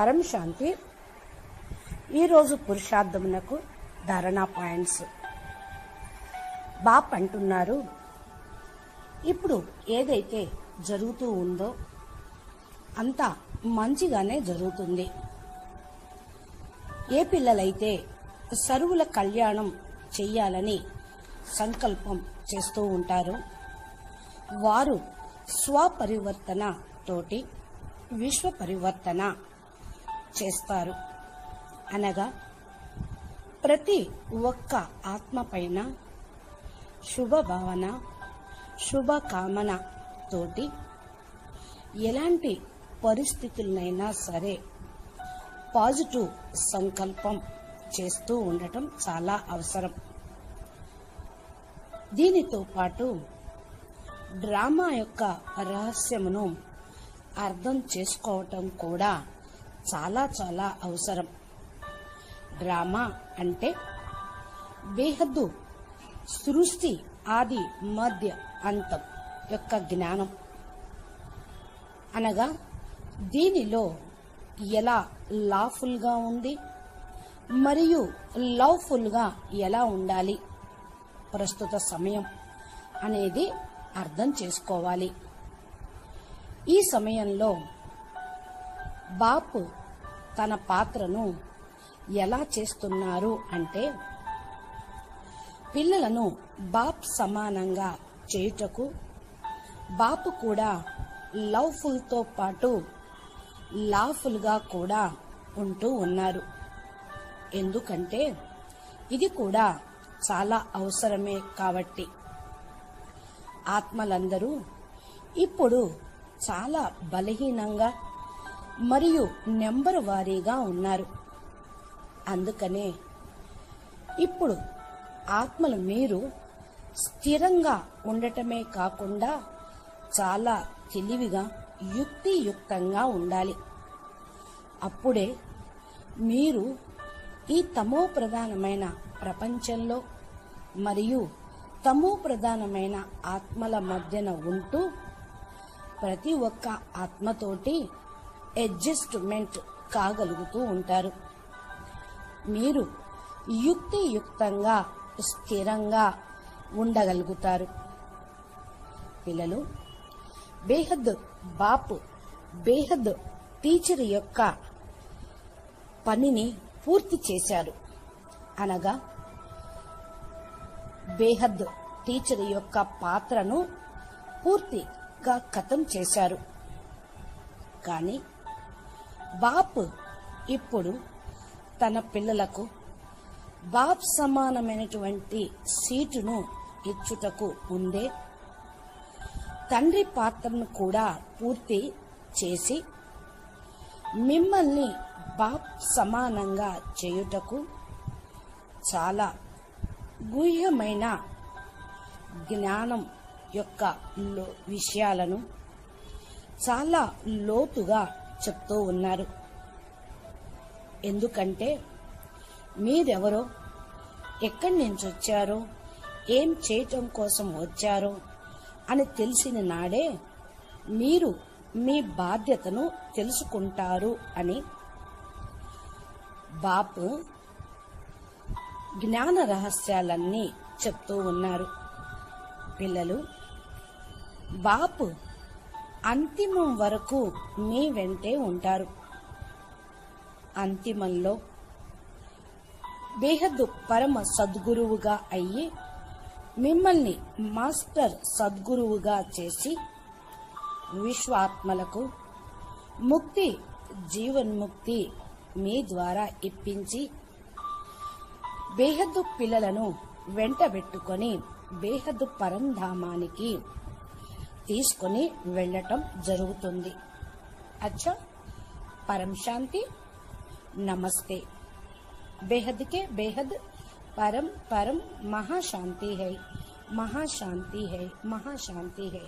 పరం శాంతి. ఈరోజు పురుషార్థమునకు ధారణా పాయింట్స్. బాప్ అంటున్నారు ఇప్పుడు ఏదైతే జరుగుతూ ఉందో అంతా మంచిగానే జరుగుతుంది. ఏ పిల్లలైతే సరువుల కళ్యాణం చెయ్యాలని సంకల్పం చేస్తూ ఉంటారు వారు స్వపరివర్తన తోటి విశ్వ పరివర్తన చేస్తారు. అనగా ప్రతి ఒక్క ఆత్మ పైన శుభ భావన తోటి ఎలాంటి పరిస్థితులనైనా సరే పాజిటివ్ సంకల్పం చేస్తూ ఉండటం చాలా అవసరం. దీనితో పాటు డ్రామా యొక్క రహస్యమును అర్థం చేసుకోవటం కూడా చాలా చాలా అవసరం. డ్రామా అంటే బేహద్దు సృష్టి ఆది మధ్య అంతం యొక్క జ్ఞానం. అనగా దీనిలో ఎలా లాఫుల్గా ఉంది మరియు లవ్ఫుల్గా ఎలా ఉండాలి? ప్రస్తుత సమయం అనేది అర్థం చేసుకోవాలి. ఈ సమయంలో బాపు తన పాత్రను ఎలా చేస్తున్నారు అంటే పిల్లలను బాప్ సమానంగా చేయుటకు బాపు కూడా లవ్ఫుల్తో పాటు లాఫుల్గా కూడా ఉంటూ ఉన్నారు. ఎందుకంటే ఇది కూడా చాలా అవసరమే కాబట్టి. ఆత్మలందరూ ఇప్పుడు చాలా బలహీనంగా మరియు నెంబరు వారీగా ఉన్నారు. అందుకనే ఇప్పుడు ఆత్మలు మీరు స్థిరంగా ఉండటమే కాకుండా చాలా తెలివిగా యుక్తియుక్తంగా ఉండాలి. అప్పుడే మీరు ఈ తమో ప్రధానమైన ప్రపంచంలో మరియు తమో ప్రధానమైన ఆత్మల మధ్యన ఉంటూ ప్రతి ఒక్క ఆత్మతోటి అడ్జస్ట్మెంట్ కాగలుగుతూ ఉంటారు. మీరు యుక్తియుక్తంగా స్థిరంగా ఉండగలుగుతారు. పిల్లలు బేహద్ బాపు బేహద్ టీచర్ యొక్క పనిని పూర్తి చేశారు. అనగా బేహద్ టీచర్ యొక్క పాత్రను పూర్తిగా కథం చేశారు. కానీ బాప్ ఇప్పుడు తన పిల్లలకు బాప్ సమానమైనటువంటి సీటును ఇచ్చుటకు ముందే తండ్రి పాత్రను కూడా పూర్తి చేసి మిమ్మల్ని బాప్ సమానంగా చేయుటకు చాలా గుహ్యమైన జ్ఞానం యొక్క లో- విషయాలను చాలా లోతుగా చెప్తూ ఉన్నారు. ఎందుకంటే మీరెవరో ఎక్కడి నుంచి వచ్చారో ఏం చేయటం కోసం వచ్చారో అని తెలిసిన నాడే మీరు మీ బాధ్యతను తెలుసుకుంటారు అని బాపు జ్ఞాన రహస్యాలన్నీ చెప్తూ ఉన్నారు. పిల్లలు బాపు అంతిమం వరకు మీ వెంటే ఉంటారు. అంతిమంలో బేహద్దు పరమ సద్గురువుగా అయ్యి మిమ్మల్ని మాస్టర్ సద్గురువుగా చేసి విశ్వాత్మలకు ముక్తి జీవన్ముక్తి మీ ద్వారా ఇప్పించి బేహద్దు పిల్లలను వెంటబెట్టుకొని బేహద్దు పరంధామానికి తీసుకొని వెళ్ళటం జరుగుతుంది అచ్చా పరం శాంతి నమస్తే बेहद के बेहद परम परम महाशांति है महाशांति है महाशांति है